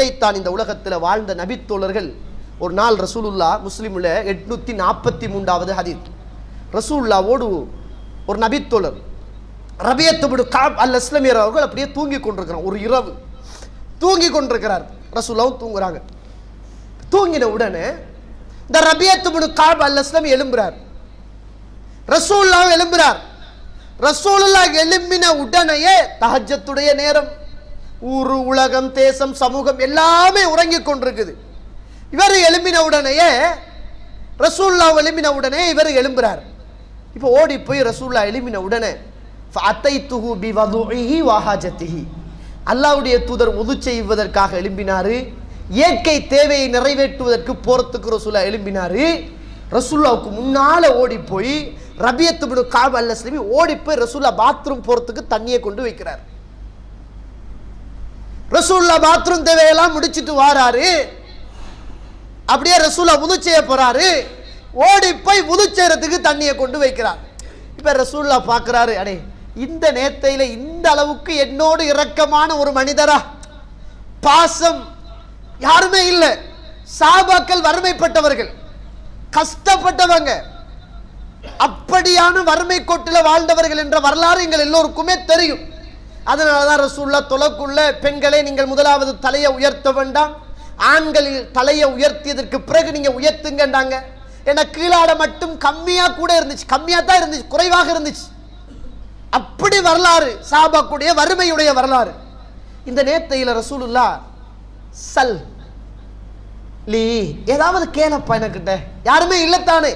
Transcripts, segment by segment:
இதைத்தான் இந்த உலகத்தில் வாழ்ந்த நபித்தோழர்கள். ஒரு நாள் ரசூலுல்லா முஸ்லீமில் எட்நூத்தி நாற்பத்தி மூன்றாவது ஹதீத் ரசூல்லாவோடு ஒரு நபித்தோழர். ரபியத்துபுடு காப் அல் இஸ்லமியர் அவர்கள் அப்படியே தூங்கி கொண்டிருக்கிறார். ஒரு இரவு. தூங்கி கொண்டிருக்கிறார். ரசூல்லாவும் தூங்குறாங்க. தூங்கின உடனே இந்த ரபியத்துபுடு காப் அல் இஸ்லாமி எழும்புறார். ரசூல்லாவும் எழும்புறார். ரசூலுல்லா எழும்பின உடனேயே தஹஜத்துடைய நேரம். ஊரு உலகம் தேசம் சமூகம் எல்லாமே உறங்கிக் கொண்டிருக்குது. இவர் எழும்பின உடனேயே ரசூல்லா எழும்பின உடனே இவர் எழும்புறார். இப்போ ஓடி போய் ரசூல்லா எழும்பின உடனே அத்தைத்துஹு பி தூதர் உது செய்வதற்காக எழும்பினாரு. இயற்கை தேவையை நிறைவேற்றுவதற்கு போறதுக்கு ரசூல்லா எழும்பினாரு. ரசூல்லாவுக்கு முன்னால ஓடி போய் ரபியத்து பின் காப் அல்ல ஓடி போய் ரசூல்லா பாத்ரூம் போறதுக்கு தண்ணியை கொண்டு வைக்கிறார். ரசூல்லா பாத்ரூம் தேவையெல்லாம் முடிச்சிட்டு வாராரு. அப்படியே ரசூலா முதுச்செய்ய செய்ய போறாரு. ஓடி போய் உது செய்யறதுக்கு தண்ணியை கொண்டு வைக்கிறார். இப்ப ரசூல்லா பார்க்கறாரு அடே இந்த நேத்தையில இந்த அளவுக்கு என்னோடு இரக்கமான ஒரு மனிதரா? பாசம் யாருமே இல்லை. சாபாக்கள் வறுமைப்பட்டவர்கள். கஷ்டப்பட்டவங்க. அப்படியான வறுமை கோட்டில் வாழ்ந்தவர்கள் என்ற வரலாறு எங்கள் எல்லோருக்குமே தெரியும். அதனால தான் ரசூல்லா தொலக்குள்ள பெண்களை நீங்கள் முதலாவது தலையை உயர்த்த வேண்டாம். ஆண்களில் தலையை உயர்த்தியதற்கு பிறகு நீங்கள் உயர்த்துங்கண்டாங்க ஏன்னா கீழாட மட்டும் கம்மியாக கூட இருந்துச்சு. கம்மியாக தான் இருந்துச்சு. குறைவாக இருந்துச்சு. அப்படி வரலாறு சாபாக்குடைய வறுமையுடைய வரலாறு. இந்த நேத்தையில் ரசூலுல்லா சல் லீ ஏதாவது கேளப்பா எனக்கிட்ட. யாருமே இல்லைத்தானே.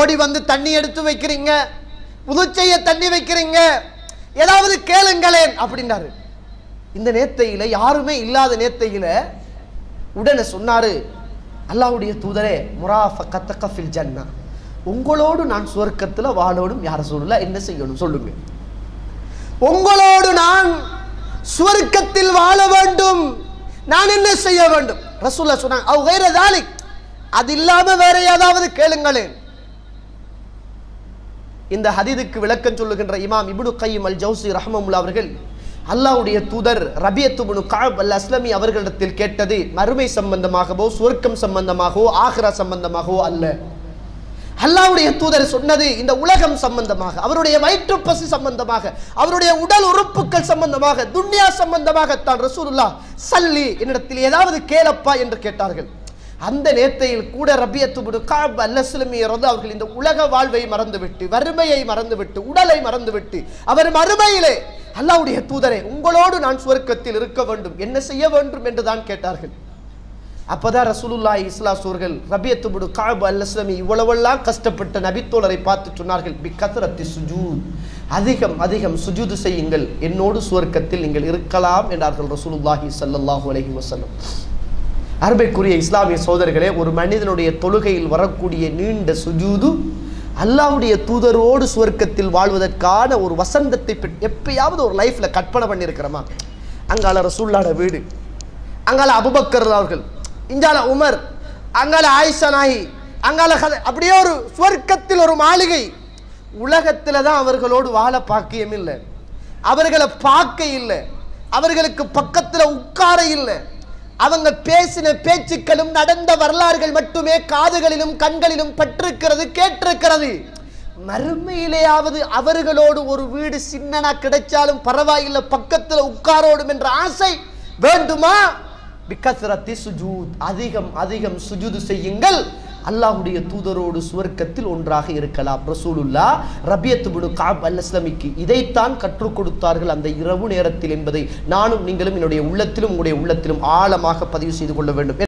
ஓடி வந்து தண்ணி எடுத்து வைக்கிறீங்க. புதுச்செய்ய தண்ணி வைக்கிறீங்க. ஏதாவது கேளுங்களேன் அப்படின்னாரு. இந்த நேத்தையில யாருமே இல்லாத நேத்தையில உடனே சொன்னாரு அல்லாவுடைய தூதரே முராஃபில் ஜன்னா. உங்களோடு நான் சுவர்க்கத்தில் வாழோடும் யார சொல்லல என்ன செய்யணும் சொல்லுங்க. உங்களோடு நான் சுவர்க்கத்தில் வாழ வேண்டும். நான் என்ன செய்ய வேண்டும்? ரசூல்லா சொன்னாங்க. அவ் வேற தாலிக். அது இல்லாம வேற ஏதாவது கேளுங்களேன். இந்த ஹதீதுக்கு விளக்கம் சொல்லுகின்ற இமாம் இபுனு கையம் அல் ஜவுசி ரஹமமுல்லா அவர்கள் அல்லாவுடைய தூதர் ரபியத்துபுனு காப் அல் அஸ்லமி அவர்களிடத்தில் கேட்டது மறுமை சம்பந்தமாகவோ சுவர்க்கம் சம்பந்தமாகவோ ஆஹ்ரா சம்பந்தமாகவோ அல்ல. அல்லாவுடைய தூதர் சொன்னது இந்த உலகம் சம்பந்தமாக அவருடைய வயிற்று பசி சம்பந்தமாக அவருடைய உடல் உறுப்புகள் சம்பந்தமாக துன்யா சம்பந்தமாகத்தான் ரசூலுல்லா சல்லி என்னிடத்தில் ஏதாவது கேளப்பா என்று கேட்டார்கள். அந்த நேத்தையில் கூட ரபியத்து காப் அல்லஸ்லமியர் அவர்கள் இந்த உலக வாழ்வை மறந்துவிட்டு வறுமையை மறந்துவிட்டு உடலை மறந்துவிட்டு அவர் மறுமையிலே அல்லாவுடைய தூதரே உங்களோடு நான் சுவர்க்கத்தில் இருக்க வேண்டும். என்ன செய்ய வேண்டும் என்று தான் கேட்டார்கள். அப்பதான் ரசூலுல்லாஹி இஸ்லாஸ் அவர்கள் ரபியத்து காப் அல்லஸ்லமி இவ்வளவெல்லாம் கஷ்டப்பட்ட நபித்தோழரை பார்த்து சொன்னார்கள். பி கத்ரத்தி சுஜூத். அதிகம் அதிகம் சுஜூது செய்யுங்கள். என்னோடு சுவர்க்கத்தில் நீங்கள் இருக்கலாம் என்றார்கள் ரசூலுல்லாஹி சல்லாஹூ அலஹி வஸல்லம். அருமைக்குரிய இஸ்லாமிய சோதர்களே ஒரு மனிதனுடைய தொழுகையில் வரக்கூடிய நீண்ட சுஜூது அல்லாவுடைய தூதரோடு சுவர்க்கத்தில் வாழ்வதற்கான ஒரு வசந்தத்தை எப்பயாவது ஒரு லைஃப்ல கற்பனை பண்ணியிருக்கிறோமா? அங்கால ரசூல்லாட வீடு அங்கால அபுபக்கர் அவர்கள் இஞ்சால உமர் அங்கால ஆயிஷா நாயி அங்கால அப்படியே ஒரு சுவர்க்கத்தில் ஒரு மாளிகை. உலகத்தில் தான் அவர்களோடு வாழ பாக்கியம் இல்லை. அவர்களை பார்க்க இல்லை. அவர்களுக்கு பக்கத்தில் உட்கார இல்லை. அவங்க பேசின பேச்சுக்களும் நடந்த வரலாறுகள் மட்டுமே காதுகளிலும் கண்களிலும் பட்டிருக்கிறது கேட்டிருக்கிறது. மறுமையிலேயாவது அவர்களோடு ஒரு வீடு சின்னனா கிடைச்சாலும் பரவாயில்லை பக்கத்துல உட்காரோடும் என்ற ஆசை வேண்டுமா? பிக்கசரத்தி சுஜூத் அதிகம் அதிகம் சுஜூது செய்யுங்கள். அல்லாஹ்வுடைய தூதரோடு சுவர்க்கத்தில் ஒன்றாக இருக்கலாம். ரசூலுல்லா ரபியத்து காப் அல் இஸ்லமிக்கு இதைத்தான் கற்றுக் கொடுத்தார்கள் அந்த இரவு நேரத்தில் என்பதை நானும் நீங்களும் என்னுடைய உள்ளத்திலும் உங்களுடைய உள்ளத்திலும் ஆழமாக பதிவு செய்து கொள்ள வேண்டும்.